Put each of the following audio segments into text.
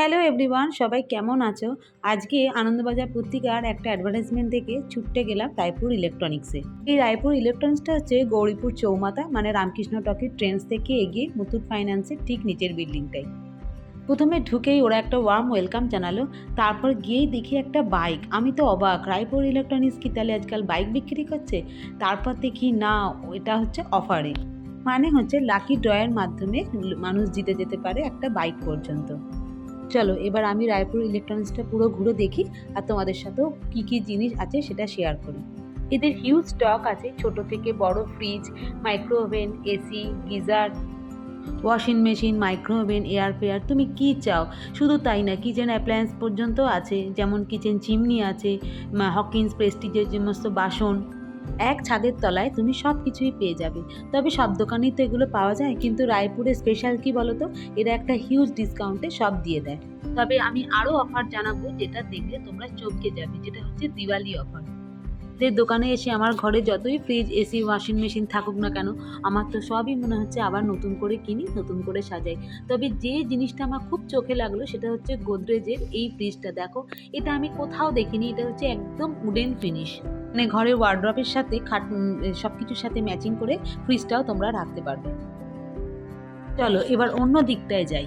Hello everyone, সবাই কেমন আছো? আজকে আনন্দবাজার পত্রিকার একটা অ্যাডভার্টাইজমেন্ট দেখে ছুটতে গেলাম রায়পুর ইলেকট্রনিক্সে এই রায়পুর ইলেকট্রনিক্সটা হচ্ছে গৌরীপুর চৌমাতা মানে রামকৃষ্ণ টকির ট্রেন্স থেকে এগিয়ে মুথুট ফাইন্যান্সের ঠিক নিচের বিল্ডিংটাই প্রথমে ঢুকেই ওরা একটা ওয়ার্ম ওয়েলকাম জানালো, তারপর গিয়েই দেখি একটা বাইক আমি তো অবাক, রায়পুর ইলেকট্রনিক্স কি তাহলে আজকাল বাইক বিক্রি করছে? তারপর দেখি না, এটা হচ্ছে অফারে মানে হচ্ছে লাকি ড্রয়ের মাধ্যমে মানুষ জিতে যেতে পারে একটা বাইক পর্যন্ত। চলো, এবার আমি রায়পুর ইলেকট্রনিক্সটা পুরো ঘুরে দেখি আর তোমাদের সাথেও কী কী জিনিস আছে সেটা শেয়ার করি। এদের হিউজ স্টক আছে, ছোট থেকে বড় fridge micro oven AC geyser washing machine micro oven air fryer তুমি কি চাও? শুধু তাই না কিচেন অ্যাপ্লায়েন্স পর্যন্ত আছে, যেমন কিচেন চিমনি আছে হকিন্স প্রেস্টিজের সমস্ত বাসন এক ছাদের তলায় তুমি সব কিছুই পেয়ে যাবে। তবে সব দোকানেই তো এগুলো পাওয়া যায়, কিন্তু রায়পুরে স্পেশাল কি বলো তো এরা একটা হিউজ ডিসকাউন্টে সব দিয়ে দেয়। তবে আমি আরও অফার জানাব যেটা দেখলে তোমরা চমকে যাবে, যেটা হচ্ছে দিওয়ালি অফার যে দোকানে এসে আমার ঘরে যতই ফ্রিজ এসি ওয়াশিং মেশিন থাকুক না কেন, আমার তো সবই মনে হচ্ছে আবার নতুন করে কিনি, নতুন করে সাজাই। তবে যে জিনিসটা আমার খুব চোখে লাগল সেটা হচ্ছে গোদরেজের এই ফ্রিজটা দেখো, এটা আমি কোথাও দেখিনি, এটা হচ্ছে একদম উডেন ফিনিশ মানে ঘরের ওয়ার্ড্রপের সাথে খাট সব কিছুর সাথে ম্যাচিং করে ফ্রিজটাও তোমরা রাখতে পারবে। চলো, এবার অন্য দিকটায় যাই।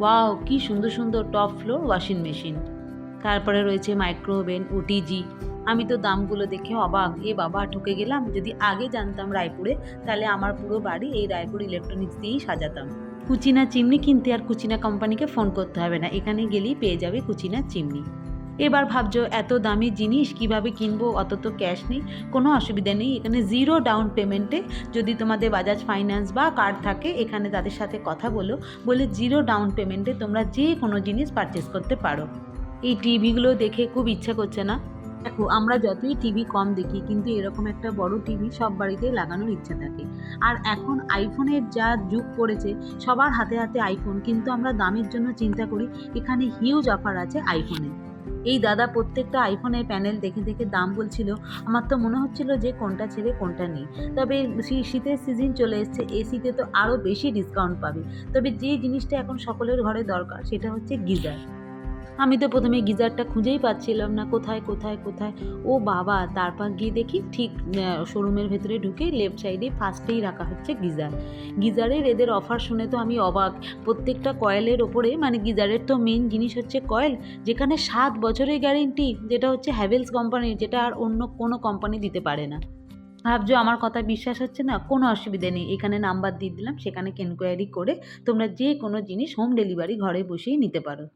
ওয়াও, কি সুন্দর সুন্দর টপ ফ্লোর ওয়াশিং মেশিন তারপরে রয়েছে মাইক্রো ওভেন ওটিজি আমি তো দামগুলো দেখে অবাক। এ বাবা ঠকে গেলাম। যদি আগে জানতাম রায়পুরে, তাহলে আমার পুরো বাড়ি এই রায়পুর ইলেকট্রনিক্স দিয়েই সাজাতাম। কুচিনা চিমনি কিনতে আর কুচিনা কোম্পানিকে ফোন করতে হবে না। এখানে গেলেই পেয়ে যাবে কুচিনা চিমনি। এবার ভাবছ, এত দামি জিনিস কীভাবে কিনবো? অত তো ক্যাশ নেই। কোনো অসুবিধা নেই। এখানে জিরো ডাউন পেমেন্টে যদি তোমাদের বাজাজ ফাইন্যান্স বা কার্ড থাকে, এখানে তাদের সাথে কথা বলো। বলে জিরো ডাউন পেমেন্টে তোমরা যে কোনো জিনিস পারচেস করতে পারো। এই টিভিগুলো দেখে খুব ইচ্ছা করছে না? দেখো, আমরা যতই টিভি কম দেখি, কিন্তু এরকম একটা বড় টিভি সব বাড়িতেই লাগানোর ইচ্ছা থাকে। আর এখন আইফোনের যা যুগ পড়েছে, সবার হাতে হাতে আইফোন কিন্তু আমরা দামের জন্য চিন্তা করি, এখানে হিউজ অফার আছে আইফোনে এই দাদা প্রত্যেকটা আইফোনের প্যানেল দেখে দেখে দাম বলছিল, আমার তো মনে হচ্ছিল যে কোনটা ছেড়ে কোনটা নেই। তবে শীতের সিজন চলে এসছে এসিতে তো আরও বেশি ডিসকাউন্ট পাবে। তবে যে জিনিসটা এখন সকলের ঘরে দরকার, সেটা হচ্ছে গিজার। আমি তো প্রথমে গিজারটা খুঁজেই পাচ্ছিলাম না, কোথায় কোথায় কোথায়। ও বাবা, তারপর গিয়ে দেখি ঠিক শোরুমের ভেতরে ঢুকে লেফট সাইডে ফার্স্টেই রাখা হচ্ছে গিজার। গিজারের এদের অফার শুনে তো আমি অবাক। প্রত্যেকটা কয়েলের ওপরে মানে গিজারের তো মেন জিনিস হচ্ছে কয়েল যেখানে সাত বছরের গ্যারেন্টি যেটা হচ্ছে হ্যাভেলস কোম্পানির যেটা আর অন্য কোনো কোম্পানি দিতে পারে না। ভাবছ, আমার কথা বিশ্বাস হচ্ছে না? কোনো অসুবিধা নেই। এখানে নাম্বার দিয়ে দিলাম, সেখানে এনকোয়ারি করে তোমরা যে কোনো জিনিস হোম ডেলিভারি ঘরে বসেই নিতে পারো।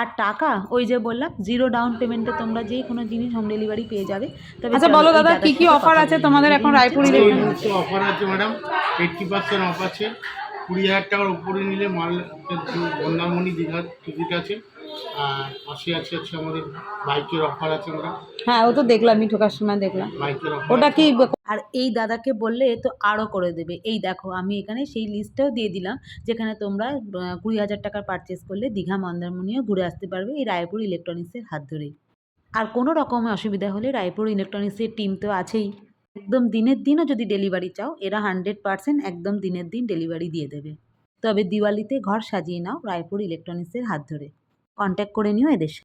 আর টাকা ওই যে বললাম জিরো ডাউন পেমেন্টে তোমরা যে কোনো জিনিস হোম ডেলিভারি পেয়ে যাবে। তবে আচ্ছা বলো দাদা কি কি অফার আছে? তোমাদের এখন রায়পুরে অফার আছে ম্যাডাম এইটটি পার্সেন্ট অফ আছে। কুড়ি হাজার টাকার উপরে নিলে মাল বন্দামণি দীঘার টিকিট আছে। আর পাশে আছে আমাদের বাইকের অফার আছে ম্যাডাম হ্যাঁ ও তো দেখলাম আমি ঢোকার সময় দেখলাম। বাইকের ওটা কি আর এই দাদাকে বললে তো আরও করে দেবে। এই দেখো আমি এখানে সেই লিস্টটাও দিয়ে দিলাম যেখানে তোমরা কুড়ি হাজার টাকার পারচেস করলে দীঘা মন্দারমণিও ঘুরে আসতে পারবে এই রায়পুর ইলেকট্রনিক্সের হাত ধরেই। আর কোনো রকমের অসুবিধা হলে রায়পুর ইলেকট্রনিক্সের টিম তো আছেই। একদম দিনের দিনও যদি ডেলিভারি চাও এরা হান্ড্রেড পারসেন্ট একদম দিনের দিন ডেলিভারি দিয়ে দেবে। তবে দিওয়ালিতে ঘর সাজিয়ে নাও রায়পুর ইলেকট্রনিক্সের হাত ধরে। কন্ট্যাক্ট করে নিও এদের সাথে।